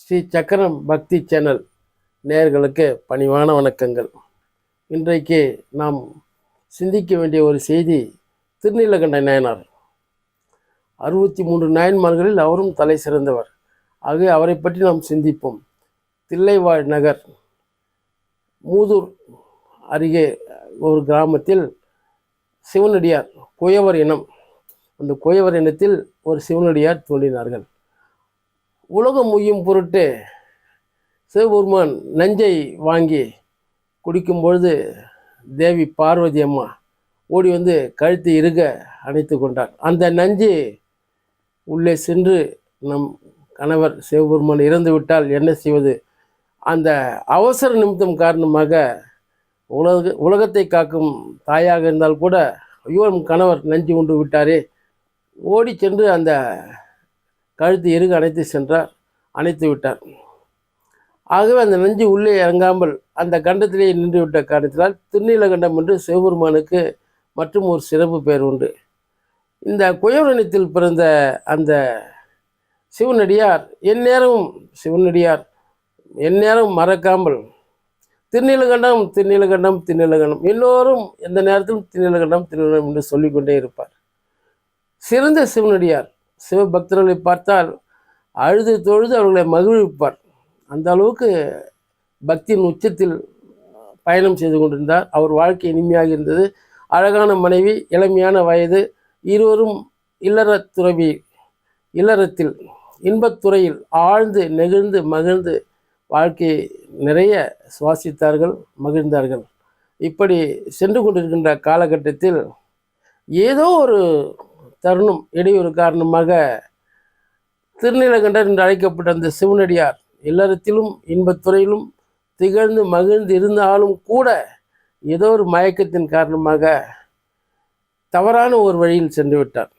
ஸ்ரீ சக்கரம் பக்தி சேனல் நேயர்களுக்கு பணிவான வணக்கங்கள். இன்றைக்கு நாம் சிந்திக்க வேண்டிய ஒரு செய்தி திருநீலகண்ட நாயனார். அறுபத்தி மூன்று நாயன்மார்களில் அவரும் தலை சிறந்தவர். ஆகவே அவரை பற்றி நாம் சிந்திப்போம். தில்லைவாழ் நகர் மூதூர் அருகே ஒரு கிராமத்தில் சிவனடியார் குயவர் இனம். அந்த குயவர் இனத்தில் ஒரு சிவனடியார் தோன்றினார்கள். உலகம் முய்யும் பொருட்டு சிவபெருமான் நஞ்சை வாங்கி குடிக்கும் பொழுது தேவி பார்வதி அம்மா ஓடி வந்து கழுத்து இறுக அணைத்து கொண்டார் அந்த நஞ்சு உள்ளே சென்று நம் கணவர் சிவபெருமான் இறந்து விட்டால் என்ன செய்வது? அந்த அவசர நிமித்தம் காரணமாக உலக உலகத்தை காக்கும் தாயாக இருந்தால் கூட ஐயோ நம் கணவர் நஞ்சு கொண்டு விட்டாரே. ஓடி சென்று அந்த கழுத்து இருக அணைத்து சென்றார் அணைத்து விட்டார். ஆகவே அந்த நெஞ்சு உள்ளே இறங்காமல் அந்த கண்டத்திலே நின்றுவிட்ட காரணத்தினால் திருநீலகண்டம் என்று சிவபெருமானுக்கு மற்றும் ஒரு சிறப்பு பெயர் உண்டு. இந்த குயவரணத்தில் பிறந்த அந்த சிவனடியார் எந்நேரமும் சிவனடியார் எந்நேரம் மறக்காமல் திருநீலகண்டம் திருநீலகண்டம் திருநீலகண்டம் எல்லோரும் எந்த நேரத்திலும் திருநீலகண்டம் திருநீலகண்டம் என்று சொல்லிக்கொண்டே இருப்பார். சிறந்த சிவனடியார் சிவபக்தர்களை பார்த்தால் அழுது தொழுது அவர்களை மகிழ்விப்பார். அந்த அளவுக்கு பக்தியின் உச்சத்தில் பயணம் செய்து கொண்டிருந்தார். அவர் வாழ்க்கை இனிமையாக இருந்தது. அழகான மனைவி இளமையான வயது இருவரும் இல்லற துறவி இல்லறத்தில் இன்பத்துறையில் ஆழ்ந்து நெகிழ்ந்து மகிழ்ந்து வாழ்க்கையை நிறைய சுவாசித்தார்கள் மகிழ்ந்தார்கள். இப்படி சென்று கொண்டிருக்கின்ற காலகட்டத்தில் ஏதோ ஒரு தருணம் இடையூறு காரணமாக திருநீலகண்டர் என்று அழைக்கப்பட்ட அந்த சிவனடியார் இல்லறத்திலும் இன்பத்துறையிலும் திகழ்ந்து மகிழ்ந்து இருந்தாலும் கூட ஏதோ ஒரு மயக்கத்தின் காரணமாக தவறான ஒரு வழியில் சென்று விட்டார்.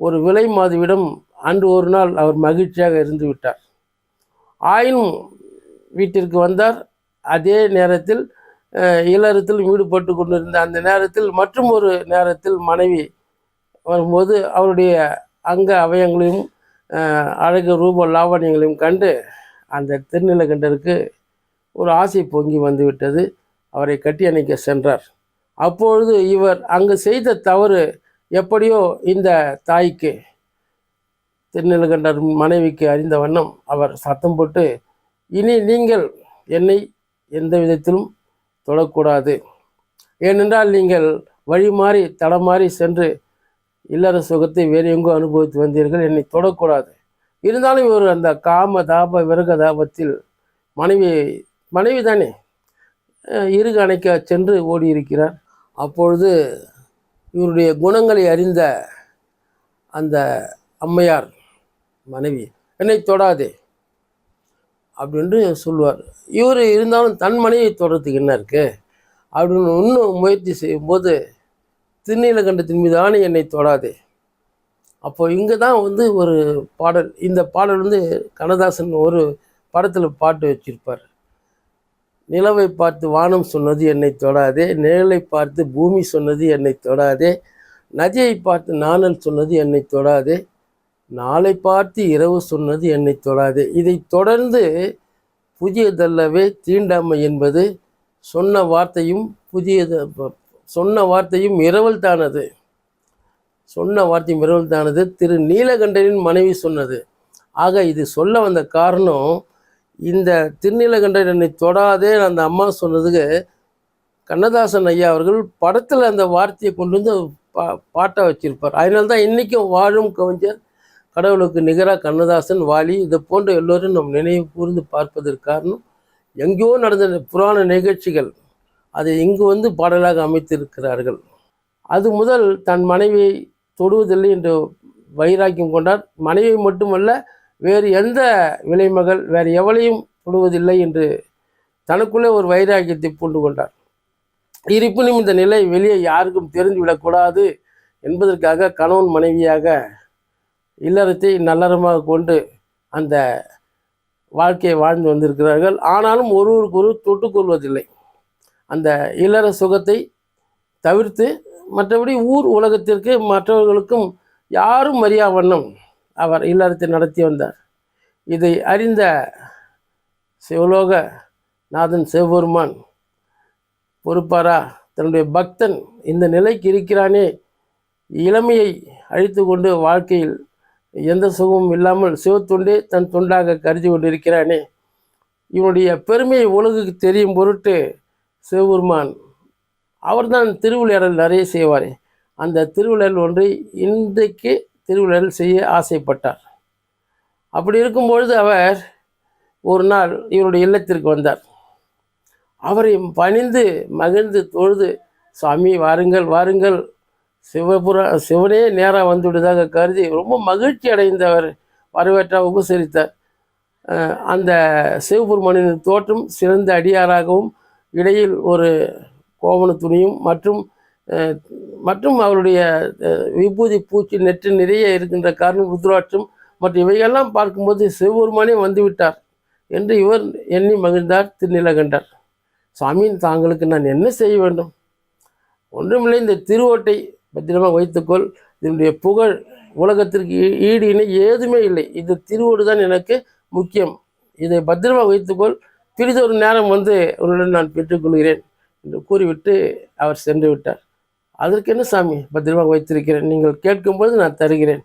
ஒரு விலை மாதவிடம் அன்று ஒரு நாள் அவர் மகிழ்ச்சியாக இருந்து விட்டார். ஆயினும் வீட்டிற்கு வந்தார். அதே நேரத்தில் அஹ், இல்லறத்தில் ஈடுபட்டு கொண்டிருந்த அந்த நேரத்தில் மற்றும் ஒரு நேரத்தில் மனைவி வரும்போது அவருடைய அங்க அவயங்களையும் அழகு ரூப லாவணியங்களையும் கண்டு அந்த திருநிலகண்டருக்கு ஒரு ஆசை பொங்கி வந்துவிட்டது. அவரை கட்டி அணைக்க சென்றார். அப்பொழுது இவர் அங்கு செய்த தவறு எப்படியோ இந்த தாய்க்கு திருநிலகண்டர் மனைவிக்கு அறிந்த வண்ணம் அவர் சத்தம் போட்டு இனி நீங்கள் என்னை எந்த விதத்திலும் தொடக்கூடாது. ஏனென்றால் நீங்கள் வழி மாறி தடமாறி சென்று இல்லற சுகத்தை வேறு எங்கோ அனுபவித்து வந்தீர்கள். என்னை தொடக்கூடாது. இருந்தாலும் இவர் அந்த காம தாப விரக தாபத்தில் மனைவி மனைவி தானே அஹ் அணைக்க சென்று ஓடி இருக்கிறார் அப்பொழுது இவருடைய குணங்களை அறிந்த அந்த அம்மையார் மனைவி என்னை தொடாதே அப்படின்னு சொல்லுவார். இவர் இருந்தாலும் தன் மனைவியை தொடர்றதுக்கு என்ன இருக்கு? அப்படின்னு இன்னும் முயற்சி செய்யும்போது திருநீலகண்டத்தின் மீதான என்னை தொடாதே. அப்போ இங்கே தான் வந்து ஒரு பாடல் இந்த பாடல் வந்து கண்ணதாசன் ஒரு படத்தில் பாட்டு வச்சிருப்பார். நிலவை பார்த்து வானம் சொன்னது என்னை தொடாதே நிழலை பார்த்து பூமி சொன்னது என்னை தொடாதே நதியை பார்த்து நாணல் சொன்னது என்னை தொடாதே நாளை பார்த்து இரவு சொன்னது என்னை தொடாதே. இதை தொடர்ந்து புதியதல்லவே தீண்டாமை என்பது சொன்ன வார்த்தையும் புதியது சொன்ன வார்த்தையும் இரவல் தானது? சொன்ன வார்த்தையும் இரவல் தானது. திரு நீலகண்டனின் மனைவி சொன்னது. ஆக இது சொல்ல வந்த காரணம் இந்த திருநீலகண்டன் என்னை தொடாதே அந்த அம்மா சொன்னதுக்கு கண்ணதாசன் ஐயா அவர்கள் படத்தில் அந்த வார்த்தையை கொண்டு வந்து பா பாட்டாக வச்சிருப்பார். அதனால தான் இன்றைக்கும் வாழும் கவிஞர் கடவுளுக்கு நிகராக கண்ணதாசன் வாலி இதை போன்ற எல்லோரும் நம் நினைவு கூர்ந்து பார்ப்பதற்கு காரணம் எங்கேயோ நடந்த புராண நிகழ்ச்சிகள். அதை இங்கு வந்து பாடலாக அமைத்திருக்கிறார்கள். அது முதல் தன் மனைவியை தொடுவதில்லை என்று வைராக்கியம் கொண்டார். மனைவி மட்டுமல்ல வேறு எந்த விலைமகள் வேறு எவளையும் தொடுவதில்லை என்று தனக்குள்ளே ஒரு வைராக்கியத்தை பூண்டு கொண்டார். இருப்பினும் இந்த நிலை வெளியே யாருக்கும் தெரிந்துவிடக்கூடாது என்பதற்காக கணவன் மனைவியாக இல்லறத்தை நல்லறமாக கொண்டு அந்த வாழ்க்கையை வாழ்ந்து வந்திருக்கிறார்கள். ஆனாலும் ஒருவருக்கொரு தொட்டுக்கொள்வதில்லை அந்த இல்லற சுகத்தை தவிர்த்து மற்றபடி ஊர் உலகத்திற்கு மற்றவர்களுக்கும் யாரும் அறியா வண்ணம் அவர் இல்லறத்தை நடத்தி வந்தார். இதை அறிந்த சிவலோக நாதன் சிவபெருமான் பொறுப்பாரா? தன்னுடைய பக்தன் இந்த நிலைக்கு இருக்கிறானே இளமையை அழித்து கொண்டு வாழ்க்கையில் எந்த சுகமும் இல்லாமல் சிவத்துண்டே தன் துண்டாக கருதி கொண்டிருக்கிறானே. இவனுடைய பெருமையை உலகுக்கு தெரியும் பொருட்டு சிவபெருமான். அவர்தான் திருவிளையாடல் நிறைய செய்வார். அந்த திருவிளையாடல் ஒன்றை இன்றைக்கு திருவிளையாடல் செய்ய ஆசைப்பட்டார். அப்படி இருக்கும்பொழுது அவர் ஒரு நாள் இவருடைய இல்லத்திற்கு வந்தார். அவரை பணிந்து மகிழ்ந்து தொழுது சாமி வாருங்கள் வாருங்கள். சிவபுர சிவனே நேராக வந்துவிடுதாக கருதி ரொம்ப மகிழ்ச்சி அடைந்தவர். வரவேற்றார் உபசரித்தார். அந்த சிவபெருமானின் தோற்றம் சிறந்த அடியாராகவும் இடையில் ஒரு கோவண துணியும் மற்றும் மற்றும் அவருடைய விபூதி பூச்சி நெற்று நிறைய இருக்கின்ற காரணம் ருத்ராட்சம் மற்றும் இவையெல்லாம் பார்க்கும்போது சிவபெருமானே வந்துவிட்டார் என்று இவர் எண்ணி மகிழ்ந்தார் திருநிலகண்டார் சாமியின் தாங்களுக்கு நான் என்ன செய்ய வேண்டும்? ஒன்றுமில்லை இந்த திருவோட்டை பத்திரமாக வைத்துக்கொள். இதனுடைய புகழ் உலகத்திற்கு ஈ- ஈடு இணை ஏதுமே இல்லை. இந்த திருவோடு தான் எனக்கு முக்கியம். இதை பத்திரமாக வைத்துக்கொள். பிறிதொரு நேரம் வந்து உன்னுடன் நான் பெற்றுக்கொள்கிறேன் என்று கூறிவிட்டு அவர் சென்று விட்டார். அதற்கு என்ன சாமி பத்திரமாக வைத்திருக்கிறேன். நீங்கள் கேட்கும்போது நான் தருகிறேன்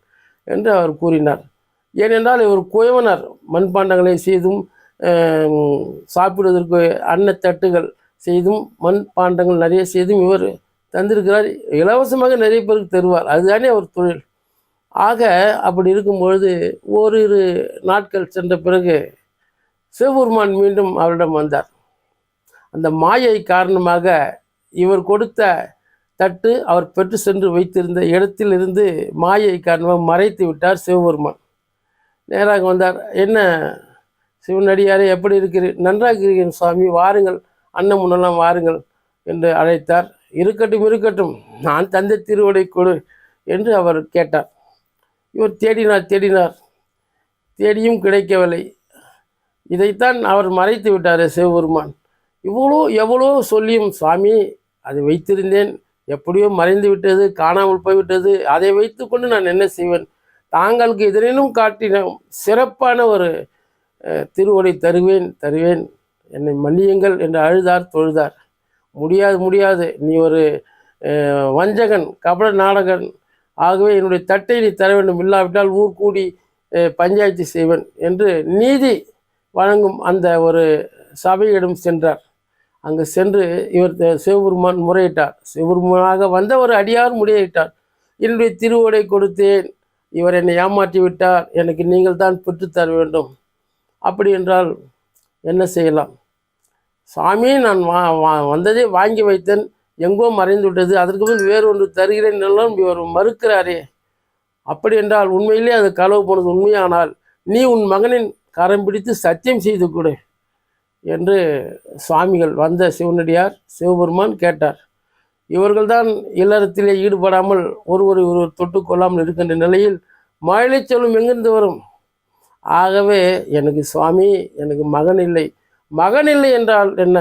என்று அவர் கூறினார். ஏனென்றால் இவர் குயவனார். மண்பாண்டங்களை செய்தும் சாப்பிடுவதற்கு அன்னத்தட்டுகள் செய்தும் மண் பாண்டங்கள் நிறைய செய்தும் இவர் தந்திருக்கிறார். இலவசமாக நிறைய பேருக்கு தருவார். அதுதானே அவர் தொழில். ஆக அப்படி இருக்கும் பொழுது ஓரிரு நாட்கள் சென்ற பிறகு சிவபெருமான் மீண்டும் அவரிடம் வந்தார். அந்த மாயை காரணமாக இவர் கொடுத்த தட்டு அவர் பெற்று சென்று வைத்திருந்த இடத்திலிருந்து மாயை காரணமாக மறைத்து விட்டார் சிவபெருமான். நேராக வந்தார் என்ன சிவனடியாரே எப்படி இருக்கிறீர்? நன்றாக இருக்கிறேன் சுவாமி வாருங்கள் அண்ணன் முன்னெல்லாம் வாருங்கள் என்று அழைத்தார். இருக்கட்டும் இருக்கட்டும் நான் தந்தை திருவடை கொடு என்று அவர் கேட்டார். இவர் தேடினார் தேடினார். தேடியும் கிடைக்கவில்லை. இதைத்தான் அவர் மறைத்து விட்டார் சிவபெருமான். இவ்வளோ எவ்வளோ சொல்லியும் சுவாமி அதை வைத்திருந்தேன். எப்படியோ மறைந்து விட்டது காணாமல் போய்விட்டது. அதை வைத்துக்கொண்டு நான் என்ன செய்வேன்? தாங்களுக்கு எதிரினும் காட்டின சிறப்பான ஒரு அஹ், திருவடை தருவேன் தருவேன். என்னை மன்னியுங்கள் என்று அழுதார் தொழுதார். முடியாது முடியாது. நீ ஒரு வஞ்சகன் கபட நாடகன். ஆகவே என்னுடைய தட்டை நீ தர வேண்டும். இல்லாவிட்டால் ஊர் கூடி பஞ்சாயத்து செய்வேன் என்று நீதி வழங்கும் அந்த ஒரு சபையிடம் சென்றார். அங்கு சென்று இவர் சிவபெருமான் முறையிட்டார். சிவபெருமானாக வந்த ஒரு அடியார் முறையிட்டார். என்னுடைய திருவோடை கொடுத்தேன். இவர் என்னை ஏமாற்றி விட்டார். எனக்கு நீங்கள் தான் பெற்றுத்தர வேண்டும். அப்படி என்றால் என்ன செய்யலாம்? சாமி நான் வா வா- வந்ததே வாங்கி வைத்தேன். எங்கோ மறைந்து விட்டது. அதற்கு பின் வேறு ஒன்று தருகிறேன் எல்லாம் இவர் மறுக்கிறாரே. அப்படி என்றால் உண்மையிலே அது களவு போனது உண்மையானால் நீ உன் மகனின் கரம் பிடித்து சத்தியம் செய்து கொடு என்று சுவாமிகள் வந்த சிவனடியார் சிவபெருமான் கேட்டார். இவர்கள்தான் இல்லறத்திலே ஈடுபடாமல் ஒருவரை ஒருவர் தொட்டுக்கொள்ளாமல் இருக்கின்ற நிலையில் மழை சொல்லும் எங்கிருந்து வரும்? ஆகவே எனக்கு சுவாமி எனக்கு மகன் இல்லை. மகன் இல்லை என்றால் என்ன?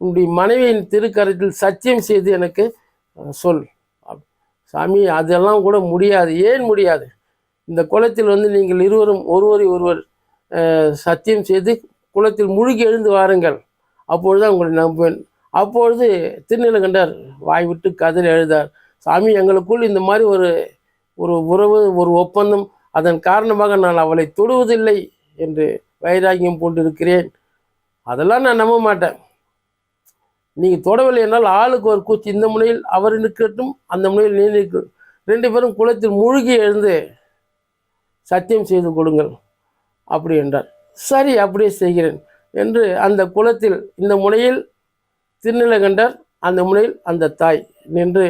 உன்னுடைய மனைவியின் திருக்கரத்தில் சத்தியம் செய்து எனக்கு சொல். சாமி அதெல்லாம் கூட முடியாது. ஏன் முடியாது? இந்த குளத்தில் வந்து நீங்கள் இருவரும் ஒருவரை ஒருவர் சத்தியம் செய்து குளத்தில் முழுகி எழுந்து வாருங்கள். அப்பொழுது உங்களை நம்புவேன். அப்பொழுது திருநிலகண்டர் வாய் விட்டு கதறி எழுதார் சாமி எங்களுக்குள் இந்த மாதிரி ஒரு ஒரு உறவு ஒரு ஒப்பந்தம் அதன் காரணமாக நான் அவளை தொடுவதில்லை என்று வைராகியம் கொண்டிருக்கிறேன் அதெல்லாம் நான் நம்ப மாட்டேன். நீங்கள் தொடவில்லை என்றால் ஆளுக்கு ஒரு கூச்சி இந்த முனையில் அவர் நிற்கட்டும் அந்த முனையில் நீ நிற்கும் ரெண்டு பேரும் குளத்தில் மூழ்கி எழுந்து சத்தியம் செய்து கொடுங்கள் அப்படி என்றார். சரி அப்படியே செய்கிறேன் என்று அந்த குளத்தில் இந்த முனையில் திருநிலகண்டர் அந்த முனையில் அந்த தாய் நின்று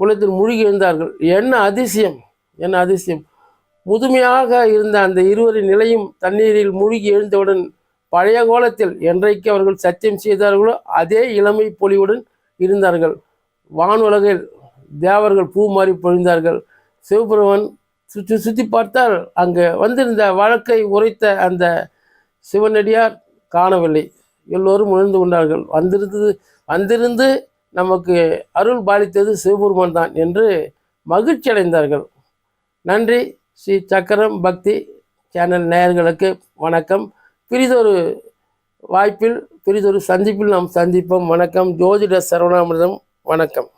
குளத்தில் மூழ்கி எழுந்தார்கள். என்ன அதிசயம் என்ன அதிசயம். முதுமையாக இருந்த அந்த இருவரின் நிலையும் தண்ணீரில் மூழ்கி எழுந்தவுடன் பழைய கோலத்தில் என்றைக்கு அவர்கள் சத்தியம் செய்தார்களோ அதே இளமை பொலிவுடன் இருந்தார்கள். வானுலகில் தேவர்கள் பூ மாறி பொழிந்தார்கள். சிவபெருமன் சுற்றி சுற்றி பார்த்தால் அங்கே வந்திருந்த வழக்கை உரைத்த அந்த சிவனடியார் காணவில்லை. எல்லோரும் உணர்ந்து கொண்டார்கள். வந்திருந்தது வந்திருந்து நமக்கு அருள் பாலித்தது சிவபெருமான் தான் என்று மகிழ்ச்சி அடைந்தார்கள். நன்றி. ஸ்ரீ சக்கரம் பக்தி சேனல் நேயர்களுக்கு வணக்கம். பிரிதொரு வாய்ப்பில் பிரிதொரு சந்திப்பில் நாம் சந்திப்போம். வணக்கம். ஜோதிட சரவணாமிர்தம். வணக்கம்.